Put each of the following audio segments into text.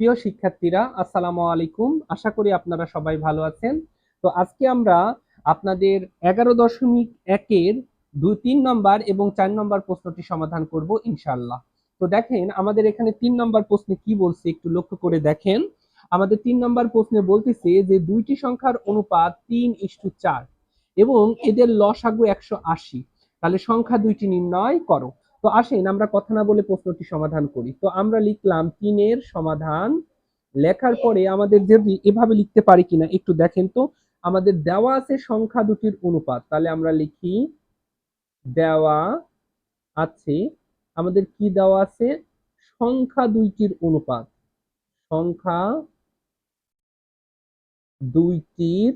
প্রিয় শিক্ষার্থীরা, আসসালামু আলাইকুম। আশা করি আপনারা সবাই ভালো আছেন। তো আজকে আমরা আপনাদের এগারো দশমিক একের দুই, তিন নম্বর এবং চার নম্বর প্রশ্নটি সমাধান করব ইনশাল্লাহ তো দেখেন, আমাদের এখানে তিন নম্বর প্রশ্নে কি বলছে একটু লক্ষ্য করে দেখেন। আমাদের তিন নম্বর প্রশ্নে বলতেছে যে দুইটি সংখ্যার অনুপাত তিন ইস্টু চার এবং এদের লসাগু একশো আশি। তাহলে সংখ্যা দুইটি নির্ণয় করো। তো আসেন আমরা কথা না বলে প্রশ্নটি সমাধান করি। তো আমরা লিখলাম তিনের সমাধান লেখার পরে আমাদের যদি এভাবে লিখতে পারি কিনা একটু দেখেন তো, আমাদের দেওয়া আছে সংখ্যা দুটির অনুপাত, তাহলে আমরা লিখি দেওয়া আছে, আমাদের কি দেওয়া আছে? সংখ্যা দুইটির অনুপাত, সংখ্যা দুইটির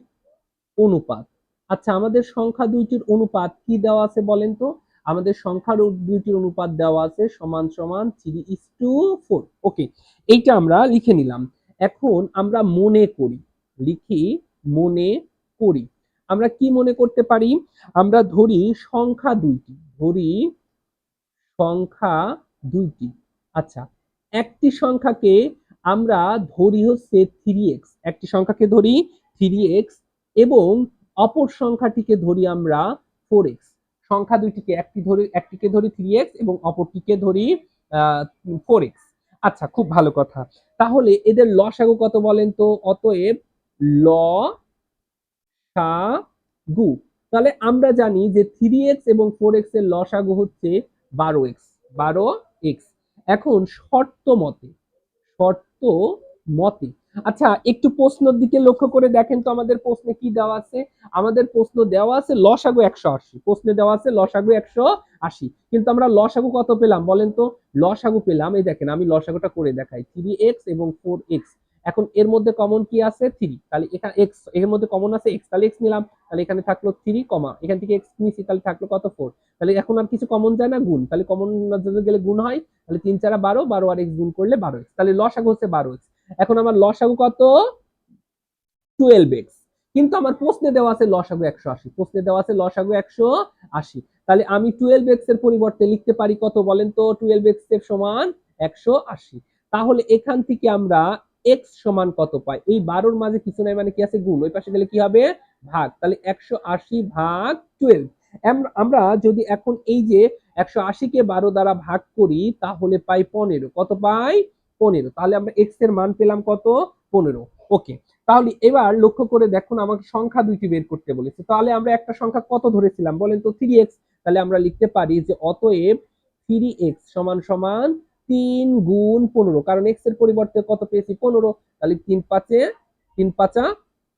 অনুপাত। আচ্ছা আমাদের সংখ্যা দুইটির অনুপাত কি দেওয়া আছে বলেন তো? আমাদের সংখ্যার দুইটির অনুপাত দেওয়া আছে, সমান সমান three is to four okay এইটা আমরা লিখে নিলাম। এখন আমরা মনে করি, লিখি মনে করি। আমরা কি মনে করতে পারি? আমরা ধরি সংখ্যা দুইটি, ধরি সংখ্যা দুইটি। আচ্ছা একটি সংখ্যাকে আমরা ধরি হচ্ছে থ্রি এক্স একটি সংখ্যাকে ধরি থ্রি এক্স এবং অপর সংখ্যাটিকে ধরি আমরা ফোর এক্স সংখ্যা দুইটিকে, একটি ধরি, একটিকে ধরি থ্রি এক্স এবং অপরটিকে ধরি ফোর এক্স আচ্ছা খুব ভালো কথা। তাহলে এদের লসাগু কত বলেন তো? অতএব ল সা গু তাহলে আমরা জানি যে থ্রি এক্স এবং ফোর এক্সের লসাগু হচ্ছে বারো এক্স বারো এক্স এখন শর্ত মতে শর্ত মতে আচ্ছা একটু প্রশ্নের দিকে লক্ষ্য করে দেখেন তো আমাদের প্রশ্নে কি দেওয়া আছে? আমাদের প্রশ্ন দেওয়া আছে লসাগু একশো আশি। প্রশ্নে দেওয়া আছে লসাগু একশো আশি। কিন্তু আমরা লসাগু কত পেলাম বলেন তো? লসাগু পেলাম, এই দেখেন আমি লসাগুটা করে দেখাই। থ্রি এক্স এবং ফোর এক্স এখন এর মধ্যে কমন কি আছে? থ্রি তাহলে এখানে এক্সের মধ্যে কমন আছে এক্স তাহলে এক্স নিলাম। তাহলে এখানে থাকল থ্রি কমা এখান থেকে এক্স নিয়েছি তাহলে থাকল কত? ফোর তাহলে এখন আর কিছু কমন যায় না? গুণ। তাহলে কমন গেলে গুণ হয়, তাহলে তিন চারা বারো বারো আর এক্স গুণ করলে বারো এক্স তাহলে লসাগু হচ্ছে বারো এক্স এখন আমার লসাগু কত? টুয়েলভ এক্স কিন্তু আমার প্রশ্নে দেওয়া আছে লসাগু একশো আশি। প্রশ্নে দেওয়া আছে লসাগু একশো আশি। তাহলে আমি টুয়েলভ এক্সের পরিবর্তে লিখতে পারি কত বলেন তো? টুয়েলভ এক্সের সমান একশো আশি। তাহলে এখান থেকে আমরা এক্স সমান কত পাই? এই বারোর মাঝে কিছু নাই মানে কি আছে? গুণ। ওই পাশে গেলে কি হবে? ভাগ। তাহলে একশো আশি ভাগ টুয়েলভ আমরা যদি এখন এই যে একশো আশিকে বারো দ্বারা ভাগ করি, তাহলে পাই পনেরো। কত পাই? পনেরো। তাহলে আমরা এক্সের মান পেলাম কত? পনেরো। ওকে তাহলে এবার লক্ষ্য করে দেখুন আমাকে সংখ্যা দুইটি বের করতে বলেছে। তাহলে আমরা একটা সংখ্যা কত ধরেছিলাম? বলেন তো থ্রি এক্স তাহলে আমরা লিখতে পারি যে অতএব থ্রি এক্স সমান সমান তিন গুণ পনেরো। কারণ এক্সের পরিবর্তে কত পেয়েছি? পনেরো। তাহলে তিন পাঁচে, তিন পাঁচা,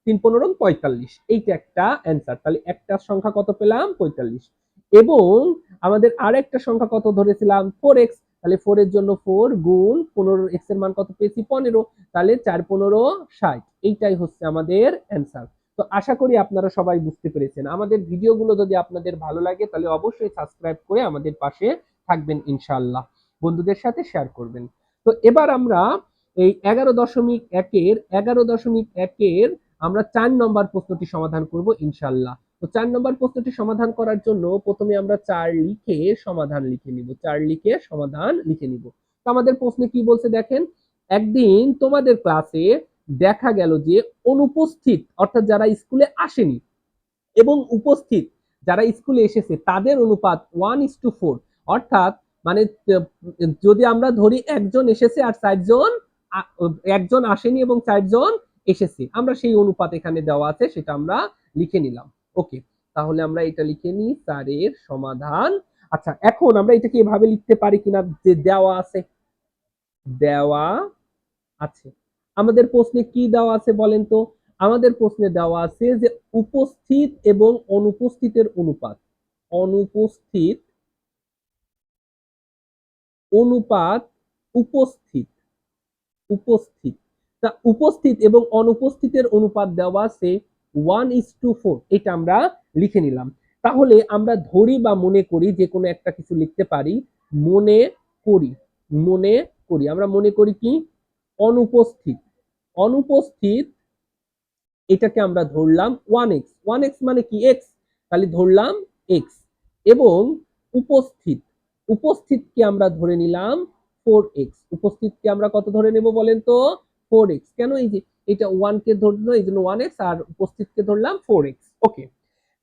তিন পনেরো, পঁয়তাল্লিশ। এইটা একটা অ্যান্সার তাহলে একটা সংখ্যা কত পেলাম? পঁয়তাল্লিশ। এবং আমাদের আর একটা সংখ্যা কত ধরেছিলাম? ফোর এক্স তাহলে ফোর এর জন্য ফোর গুণ পনেরো এক্সের মান কত পেয়েছি? পনেরো। তাহলে চার পনেরো ষাট। এইটাই হচ্ছে আমাদের অ্যান্সার তো আশা করি আপনারা সবাই বুঝতে পেরেছেন। আমাদের ভিডিওগুলো যদি আপনাদের ভালো লাগে, তাহলে অবশ্যই সাবস্ক্রাইব করে আমাদের পাশে থাকবেন ইনশাল্লাহ বন্ধুদের সাথে শেয়ার করবেন। তো এবার আমরা এই এগারো দশমিক একের, এগারো দশমিক একের আমরা চার নম্বর প্রশ্নটি সমাধান করব ইনশাল্লাহ তো চার নম্বর প্রশ্নটি সমাধান করার জন্য প্রথমে আমরা চার লিখে সমাধান লিখে নিব। চার লিখে সমাধান লিখে নিব। তো আমাদের প্রশ্নে কি বলছে দেখেন? একদিন তোমাদের ক্লাসে দেখা গেল যে অনুপস্থিত, অর্থাৎ যারা স্কুলে আসেনি এবং উপস্থিত, যারা স্কুলে এসেছে, তাদের অনুপাত ওয়ান ইস টু ফোর অর্থাৎ মানে যদি আমরা ধরি একজন এসেছে আর চারজন একজন আসেনি এবং চারজন এসেছে, আমরা সেই অনুপাত এখানে দেওয়া আছে, সেটা আমরা লিখে নিলাম। ওকে তাহলে আমরা এটা লিখে নিই চারের সমাধান। আচ্ছা এখন আমরা এটাকে এভাবে লিখতে পারি কিনা, যে দেওয়া আছে? দেওয়া আছে। আমাদের প্রশ্নে কি দেওয়া আছে বলেন তো? আমাদের প্রশ্নে দেওয়া আছে যে উপস্থিত এবং অনুপস্থিতের অনুপাত। অনুপস্থিত, অনুপাত উপস্থিত উপস্থিত। তা উপস্থিত এবং অনুপস্থিতের অনুপাত দেওয়া আছে ওয়ান ইস টু ফোর এটা আমরা লিখে নিলাম। তাহলে আমরা ধরি বা মনে করি যে কোনো একটা কিছু লিখতে পারি, মনে করি মনে করি। আমরা মনে করি কি? অনুপস্থিত। অনুপস্থিত, এটাকে আমরা ধরলাম ওয়ান এক্স ওয়ান এক্স মানে কি? এক্স তাহলে ধরলাম এক্স এবং উপস্থিত, উপস্থিতকে আমরা ধরে নিলাম ফোর এক্স উপস্থিতকে আমরা কত ধরে নেব বলেন তো? ফোর এক্স কেন এই যে এটা ওয়ান কে ধরলো এই জন্য ওয়ান এক্স আর উপস্থিতকে ধরলাম ফোর এক্স ওকে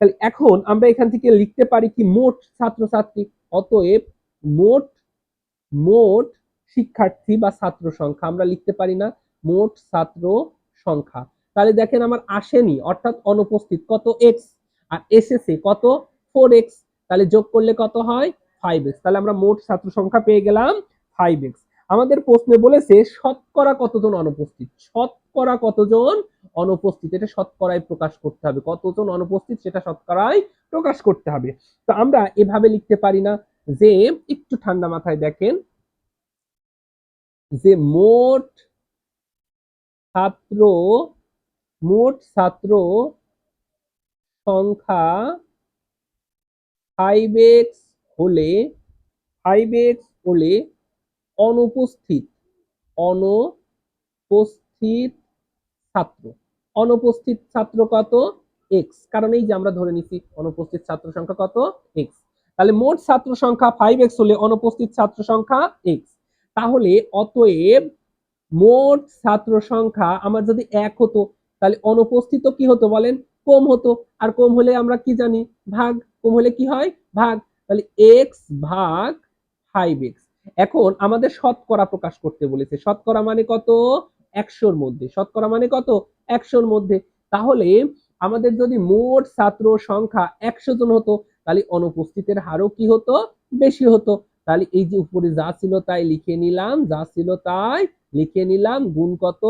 তাহলে এখন আমরা এখান থেকে লিখতে পারি কি মোট ছাত্রছাত্রী, অতএব মোট মোট শিক্ষার্থী বা ছাত্র সংখ্যা, আমরা লিখতে পারি না, মোট ছাত্র সংখ্যা। তাহলে দেখেন আমার আসেনি, অর্থাৎ অনুপস্থিত, কত এক্স আর এসেছে কত? ফোর এক্স তাহলে যোগ করলে কত হয়? ফাইভ এক্স তাহলে আমরা মোট ছাত্র সংখ্যা পেয়ে গেলাম ফাইভ এক্স আমাদের প্রশ্নে বলেছে, শতকরা কতজন অনুপস্থিত? শতকরা কতজন অনুপস্থিত? এটা শতকরায় প্রকাশ করতে হবে। কতজন অনুপস্থিত সেটা শতকরায় প্রকাশ করতে হবে। তো আমরা এভাবে লিখতে পারি না যে, একটু ঠান্ডা মাথায় দেখেন যে মোট ছাত্র মোট ছাত্র সংখ্যা ফাইভ এক্স হলে ফাইভ এক্স হলে অনুপস্থিত অনুপস্থিত ছাত্র। অনুপস্থিত ছাত্র কত? এক্স কারণ এই যে আমরা ধরে নিছি অনুপস্থিত ছাত্র সংখ্যা কত? এক্স তাহলে মোট ছাত্র সংখ্যা ফাইভ এক্স হলে অনুপস্থিত ছাত্র সংখ্যা এক্স তাহলে অতএব মোট ছাত্র সংখ্যা আমার যদি এক হতো, তাহলে অনুপস্থিত কি হতো বলেন? কম হতো। আর কম হলে আমরা কি জানি? ভাগ। কম হলে কি হয়? ভাগ। তাহলে এক্স ভাগ ফাইভ এক্স এখন আমাদের শতকরা প্রকাশ করতে বলেছে। শতকরা মানে কত? একশোর মধ্যে। শতকরা মানে কত? একশোর মধ্যে। তাহলে আমাদের যদি মোট ছাত্র সংখ্যা একশো জন হতো, তাহলে অনুপস্থিতের হারও কি হতো? বেশি হতো। তাহলে এই যে উপরে যা ছিল তাই লিখে নিলাম, যা ছিল তাই লিখে নিলাম, গুণ কত?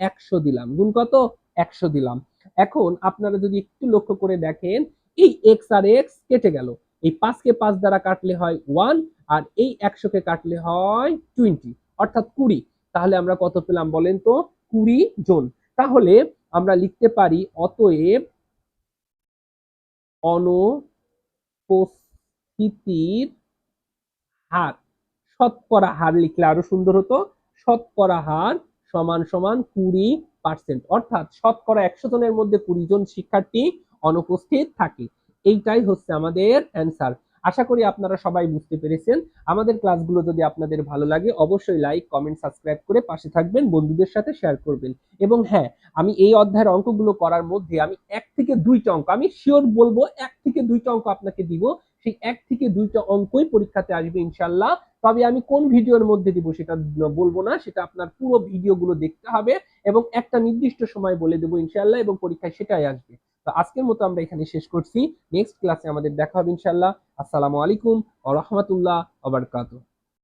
একশো দিলাম। গুণ কত? একশো দিলাম। এখন আপনারা যদি একটু লক্ষ্য করে দেখেন, এই এক্স আর এক্স কেটে গেল। এই পাঁচকে পাঁচ দ্বারা কাটলে হয় ওয়ান আর এই একশোকে কাটলে হয় টোয়েন্টি অর্থাৎ কুড়ি। তাহলে আমরা কত পেলাম বলেন তো? কুড়ি জন। তাহলে আমরা লিখতে পারি অতএব অনুপস্থিতির হার। শতকরা হার লিখলে আরও সুন্দর হতো। শতকরা হার সমান সমান কুড়ি পার্সেন্ট অর্থাৎ শতকরা একশো জনের মধ্যে কুড়ি জন শিক্ষার্থী অনুপস্থিত থাকে। এইটাই হচ্ছে আমাদের অ্যান্সার আশা করি আপনারা সবাই বুঝতে পেরেছেন। আমাদের ক্লাসগুলো যদি আপনাদের ভালো লাগে, অবশ্যই লাইক কমেন্ট সাবস্ক্রাইব করে পাশে থাকবেন, বন্ধুদের সাথে শেয়ার করবেন। এবং হ্যাঁ আমি এই অধ্যায়ের অঙ্কগুলো করার মধ্যে আমি এক থেকে দুইটা অঙ্ক, আমি শিওর বলব এক থেকে দুইটা অঙ্ক আপনাকে দিব, সেই এক থেকে দুইটা অঙ্কই পরীক্ষাতে আসবে ইনশাল্লাহ। তবে আমি কোন ভিডিওর মধ্যে দিব সেটা বলব না, সেটা আপনার পুরো ভিডিওগুলো দেখতে হবে এবং একটা নির্দিষ্ট সময় বলে দেবো ইনশাল্লাহ এবং পরীক্ষায় সেটাই আসবে। তো আজকের মতো আমরা এখানে শেষ করছি। নেক্সট ক্লাসে আমাদের দেখা হবে ইনশাল্লাহ আসসালামু আলাইকুম ও রহমতুল্লাহ আবরকাতুহ